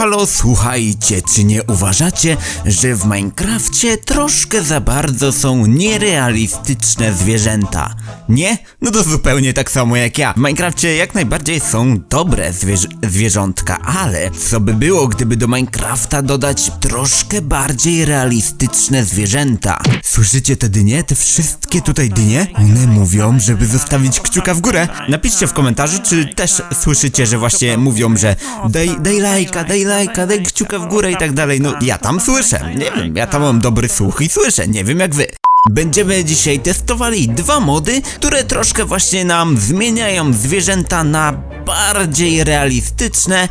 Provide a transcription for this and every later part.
halo, słuchajcie, czy nie uważacie, że w Minecrafcie troszkę za bardzo są nierealistyczne zwierzęta? Nie? No to zupełnie tak samo jak ja. W Minecrafcie jak najbardziej są dobre zwierz zwierzątka, ale co by było, gdyby do Minecrafta dodać troszkę bardziej realistyczne zwierzęta? Słyszycie te dynie? Te wszystkie tutaj dynie? One mówią, żeby zostawić kciuka w górę. Napiszcie w komentarzu, czy też słyszycie, że właśnie mówią, że daj, daj lajka, daj lajka, daj kciuka w górę i tak dalej. No ja tam słyszę, nie wiem, ja tam mam dobry słuch i słyszę, nie wiem jak wy. Będziemy dzisiaj testowali dwa mody, które troszkę właśnie nam zmieniają zwierzęta na bardziej realistyczne.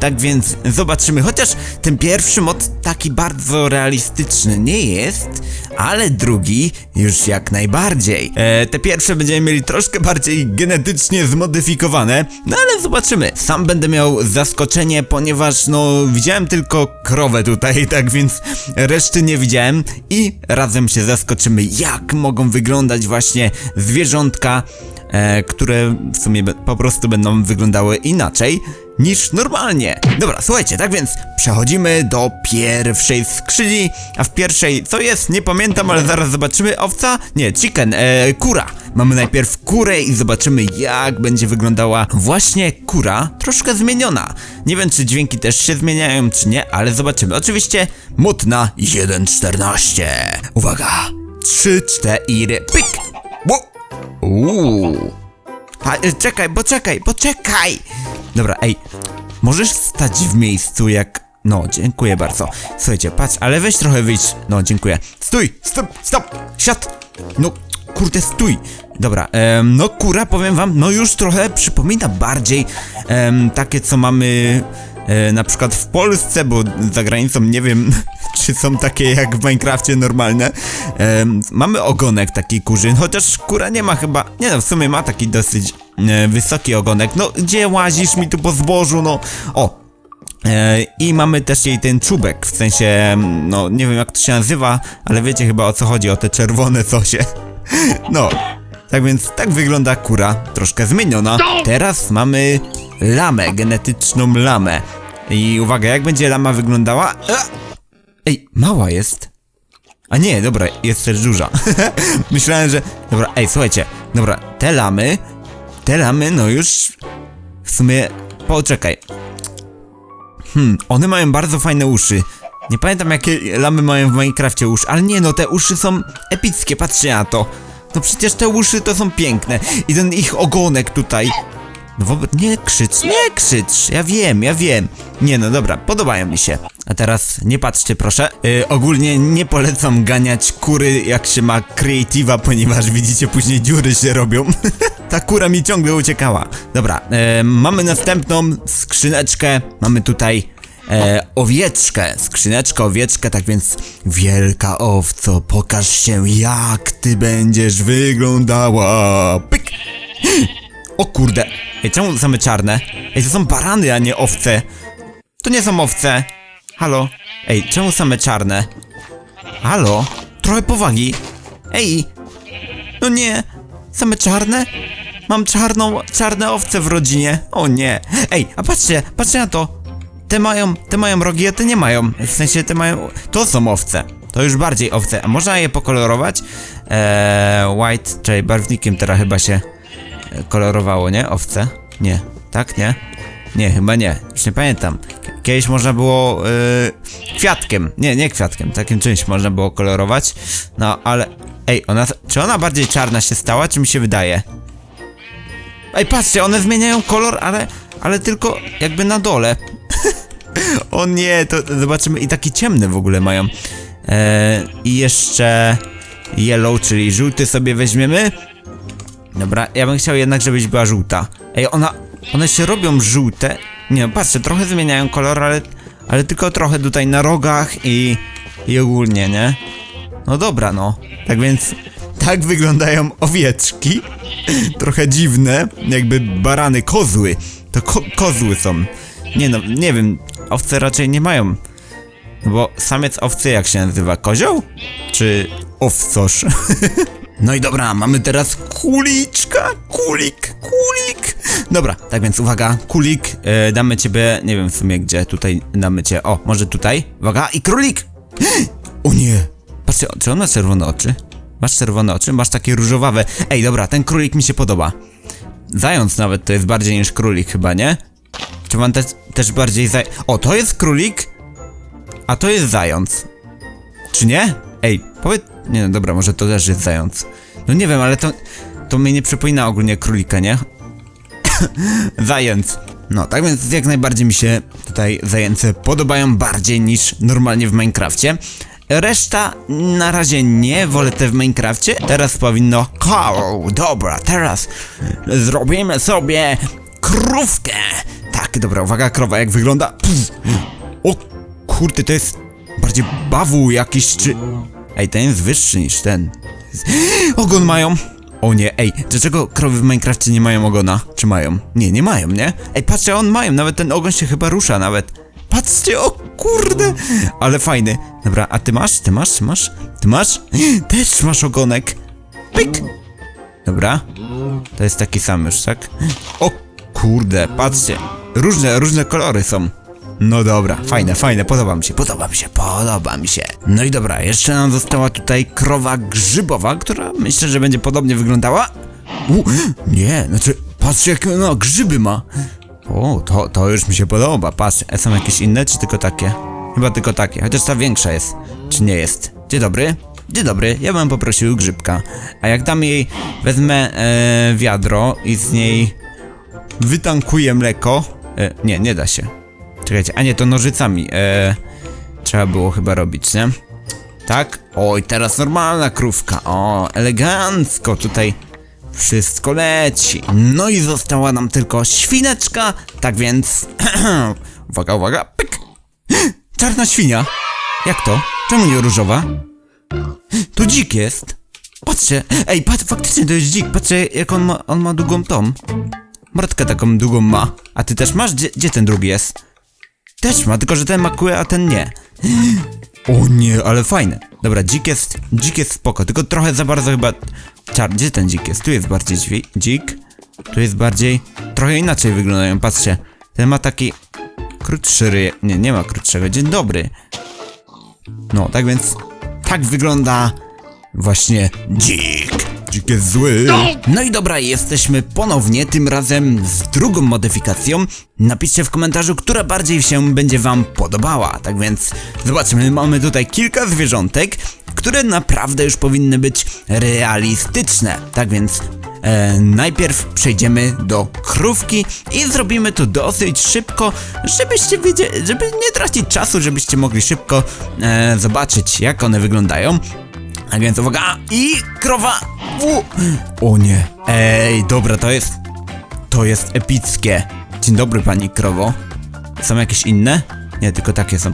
Tak więc zobaczymy, chociaż ten pierwszy mod taki bardzo realistyczny nie jest, ale drugi już jak najbardziej. E, te pierwsze będziemy mieli troszkę bardziej genetycznie zmodyfikowane, no ale zobaczymy. Sam będę miał zaskoczenie, ponieważ no widziałem tylko krowę tutaj, tak więc reszty nie widziałem i razem się zaskoczymy, jak mogą wyglądać właśnie zwierzątka, e, które w sumie po prostu będą wyglądały inaczej niż normalnie. Dobra, słuchajcie, tak więc przechodzimy do pierwszej skrzyni, a w pierwszej co jest? Nie pamiętam, ale zaraz zobaczymy. Owca? Nie, chicken, e, kura. Mamy najpierw kurę i zobaczymy jak będzie wyglądała właśnie kura, troszkę zmieniona. Nie wiem czy dźwięki też się zmieniają czy nie, ale zobaczymy. Oczywiście mód na 1.14. Uwaga, 3, 4, pyk! Wo- Uuu. A, e, czekaj, poczekaj, poczekaj! Dobra, ej, możesz stać w miejscu jak... No, dziękuję bardzo. Słuchajcie, patrz, ale weź trochę wyjść. No, dziękuję. Stój, stop, stop, siad! No, kurde, stój. Dobra, em, no kura, powiem wam, no już trochę przypomina bardziej em, takie, co mamy e, na przykład w Polsce, bo za granicą nie wiem, czy są takie jak w Minecrafcie normalne. Em, mamy ogonek taki kurzyn, chociaż kura nie ma chyba, nie no, w sumie ma taki dosyć e, wysoki ogonek. No, gdzie łazisz mi tu po zbożu, no, o, E, I mamy też jej ten czubek, w sensie, no nie wiem jak to się nazywa, ale wiecie chyba o co chodzi, o te czerwone cosie. No, tak więc tak wygląda kura, troszkę zmieniona. Teraz mamy lamę, genetyczną lamę. I uwaga, jak będzie lama wyglądała? Ej, mała jest. A nie, dobra, jest też duża. Myślałem, że... Dobra, ej, słuchajcie, dobra, te lamy, te lamy, no już... W sumie... Poczekaj, Hmm, one mają bardzo fajne uszy. Nie pamiętam jakie lamy mają w Minecrafcie uszy, ale nie no, te uszy są epickie, patrzcie na to. No przecież te uszy to są piękne. I ten ich ogonek tutaj. Wobec... Nie krzycz, nie krzycz, ja wiem, ja wiem. Nie no, dobra, podobają mi się. A teraz nie patrzcie proszę. Yy, ogólnie nie polecam ganiać kury jak się ma creative'a, ponieważ widzicie później dziury się robią. Ta kura mi ciągle uciekała. Dobra, e, mamy następną skrzyneczkę. Mamy tutaj e, owieczkę. Skrzyneczkę, owieczkę, tak więc wielka owco, pokaż się jak ty będziesz wyglądała. Pyk! O kurde. Ej, czemu same czarne? Ej, to są barany, a nie owce. To nie są owce. Halo? Ej, czemu same czarne? Halo? Trochę powagi. Ej! No nie! Same czarne? Mam czarną, czarne owce w rodzinie. O nie. Ej, a patrzcie, patrzcie na to. Te mają, te mają rogi, a te nie mają. W sensie te mają... To są owce. To już bardziej owce. A można je pokolorować? Eee, white, czyli barwnikiem teraz chyba się kolorowało, nie? Owce? Nie. Tak, nie? Nie, chyba nie. Już nie pamiętam. Kiedyś można było yy, kwiatkiem. Nie, nie kwiatkiem. Takim czymś można było kolorować. No, ale... Ej, ona... Czy ona bardziej czarna się stała, czy mi się wydaje? Ej, patrzcie, one zmieniają kolor, ale... Ale tylko jakby na dole. o nie, to zobaczymy. I taki ciemny w ogóle mają. Eee, I jeszcze... Yellow, czyli żółty sobie weźmiemy. Dobra, ja bym chciał jednak, żebyś była żółta. Ej, ona... One się robią żółte. Nie, patrzcie, trochę zmieniają kolor, ale... Ale tylko trochę tutaj na rogach i... I ogólnie, nie? No dobra, no. Tak więc... Tak wyglądają owieczki. Trochę dziwne, jakby barany, kozły. To ko kozły są. Nie no, nie wiem, owce raczej nie mają. No bo samiec owcy jak się nazywa? Kozioł? Czy owcosz? No i dobra, mamy teraz kuliczka, kulik, kulik. Dobra, tak więc uwaga, kulik, e, damy ciebie, nie wiem w sumie gdzie, tutaj damy cię, o, może tutaj, uwaga, i królik! O nie! Patrzcie, czy on ma czerwone oczy? Masz czerwone oczy? Masz takie różowawe. Ej, dobra, ten królik mi się podoba. Zając nawet to jest bardziej niż królik chyba, nie? Czy mam też, też bardziej zaj... O, to jest królik, a to jest zając. Czy nie? Ej, powiedz... Nie no, dobra, może to też jest zając. No nie wiem, ale to... To mnie nie przypomina ogólnie królika, nie? Zając. No, tak więc jak najbardziej mi się tutaj zajęce podobają bardziej niż normalnie w Minecrafcie. Reszta na razie nie, wolę te w Minecrafcie. Teraz powinno... O, dobra, teraz zrobimy sobie krówkę. Tak, dobra, uwaga, krowa, jak wygląda? Pff. O kurde, to jest bardziej bawu jakiś, czy... Ej, ten jest wyższy niż ten. Ogon mają. O nie, ej, dlaczego krowy w Minecrafcie nie mają ogona? Czy mają? Nie, nie mają, nie? Ej, patrzcie, on mają, nawet ten ogon się chyba rusza nawet. Patrzcie, o kurde, ale fajny. Dobra, a ty masz? Ty masz? Ty masz? Ty masz? Też masz ogonek. Pyk. Dobra. To jest taki sam już, tak? O kurde, patrzcie. Różne, różne kolory są. No dobra, fajne, fajne, podoba mi się, podoba mi się, podoba mi się. No i dobra, jeszcze nam została tutaj krowa grzybowa, która myślę, że będzie podobnie wyglądała. U, nie, znaczy, patrzcie jakie ona grzyby ma. O, to, to już mi się podoba, patrz, są jakieś inne, czy tylko takie? Chyba tylko takie, chociaż ta większa jest, czy nie jest? Dzień dobry. Dzień dobry, ja bym poprosił grzybka. A jak dam jej, wezmę e, wiadro i z niej wytankuję mleko. E, nie, nie da się. A nie, to nożycami. E, trzeba było chyba robić, nie? Tak? Oj, teraz normalna krówka. O, elegancko tutaj wszystko leci. No i została nam tylko świneczka, tak więc... uwaga, uwaga, pyk! Czarna świnia! Jak to? Czemu nie różowa? To dzik jest! Patrzcie, ej, patrz, faktycznie to jest dzik, patrzcie jak on ma, on ma długą tom. Mordkę taką długą ma. A ty też masz? Gdzie, gdzie ten drugi jest? Też ma, tylko że ten ma kłę, a ten nie. O nie, ale fajne. Dobra, dzik jest, dzik jest spoko, tylko trochę za bardzo chyba... Czar, gdzie ten dzik jest? Tu jest bardziej dźwi- dzik. Tu jest bardziej... Trochę inaczej wyglądają, patrzcie. Ten ma taki... Krótszy ryj... Nie, nie ma krótszego. Dzień dobry. No, tak więc... Tak wygląda... Właśnie dzik. Dzik jest zły. No i dobra, jesteśmy ponownie, tym razem z drugą modyfikacją. Napiszcie w komentarzu, która bardziej się będzie wam podobała. Tak więc zobaczmy, mamy tutaj kilka zwierzątek, które naprawdę już powinny być realistyczne. Tak więc e, najpierw przejdziemy do krówki i zrobimy to dosyć szybko, żebyście wiedzieli, żeby nie tracić czasu, żebyście mogli szybko e, zobaczyć, jak one wyglądają. A więc uwaga i krowa! U. O nie. Ej, dobra, to jest. To jest epickie. Dzień dobry, pani krowo. Są jakieś inne? Nie, tylko takie są.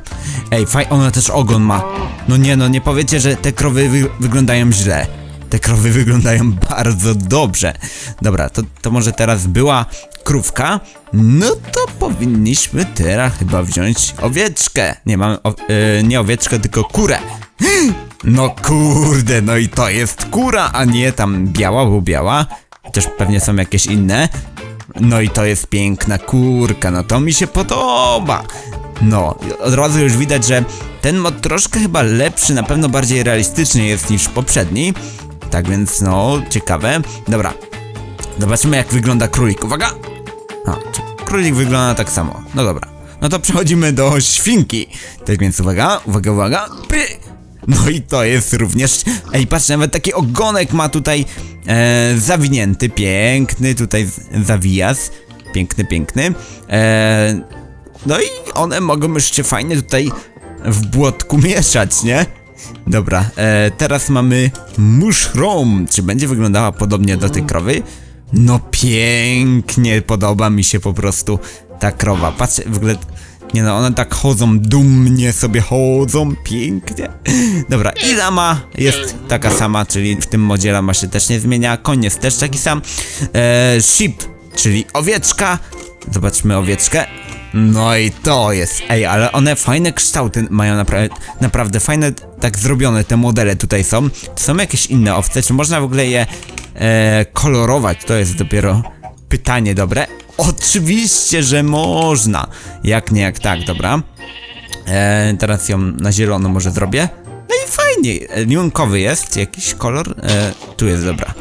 Ej, faj, ona też ogon ma. No nie, no nie powiecie, że te krowy wy wyglądają źle. Te krowy wyglądają bardzo dobrze. Dobra, to, to może teraz była krówka. No to powinniśmy teraz chyba wziąć owieczkę. Nie mam, o, yy, nie owieczkę, tylko kurę. No kurde, no i to jest kura, a nie tam biała, bo biała. Chociaż pewnie są jakieś inne. No i to jest piękna kurka, no to mi się podoba. No, od razu już widać, że ten mod troszkę chyba lepszy, na pewno bardziej realistyczny jest niż poprzedni. Tak więc, no, ciekawe. Dobra, zobaczymy jak wygląda królik. Uwaga! A, królik wygląda tak samo. No dobra. No to przechodzimy do świnki. Tak więc uwaga, uwaga, uwaga. No i to jest również. Ej, patrz, nawet taki ogonek ma tutaj e, zawinięty, piękny tutaj zawijas. Piękny, piękny. E, no i one mogą już się fajnie tutaj w błotku mieszać, nie? Dobra, e, teraz mamy mushroom. Czy będzie wyglądała podobnie do tej krowy? No pięknie, podoba mi się po prostu ta krowa. Patrzcie, w ogóle... Nie no, one tak chodzą, dumnie sobie chodzą, pięknie. Dobra, i lama jest taka sama, czyli w tym modzie lama się też nie zmienia, koń jest też taki sam. E, sheep, czyli owieczka. Zobaczmy owieczkę. No i to jest, ej, ale one fajne kształty mają napra naprawdę fajne, tak zrobione te modele tutaj są. To są jakieś inne owce, czy można w ogóle je e, kolorować? To jest dopiero pytanie dobre. Oczywiście, że można. Jak nie, jak tak, dobra. E, teraz ją na zielono może zrobię. No i fajnie. E, Limonkowy jest jakiś kolor. E, tu jest, dobra.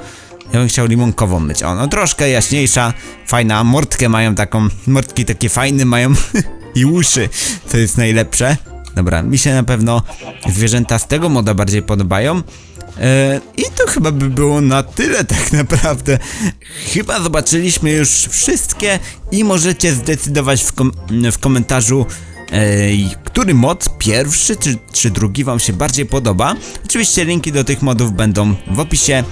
Ja bym chciał limonkową mieć. O, no troszkę jaśniejsza, fajna. Mordkę mają taką, mordki takie fajne mają i uszy, co jest najlepsze. Dobra, mi się na pewno zwierzęta z tego moda bardziej podobają. E, I to chyba by było na tyle tak naprawdę. Chyba zobaczyliśmy już wszystkie i możecie zdecydować w, kom w komentarzu, Ej, który mod, pierwszy czy, czy drugi wam się bardziej podoba? Oczywiście linki do tych modów będą w opisie.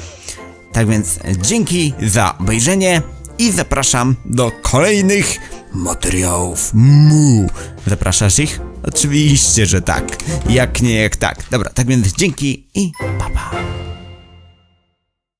Tak więc dzięki za obejrzenie i zapraszam do kolejnych materiałów. Mu. Zapraszasz ich? Oczywiście, że tak. Jak nie, jak tak. Dobra, tak więc dzięki i pa pa.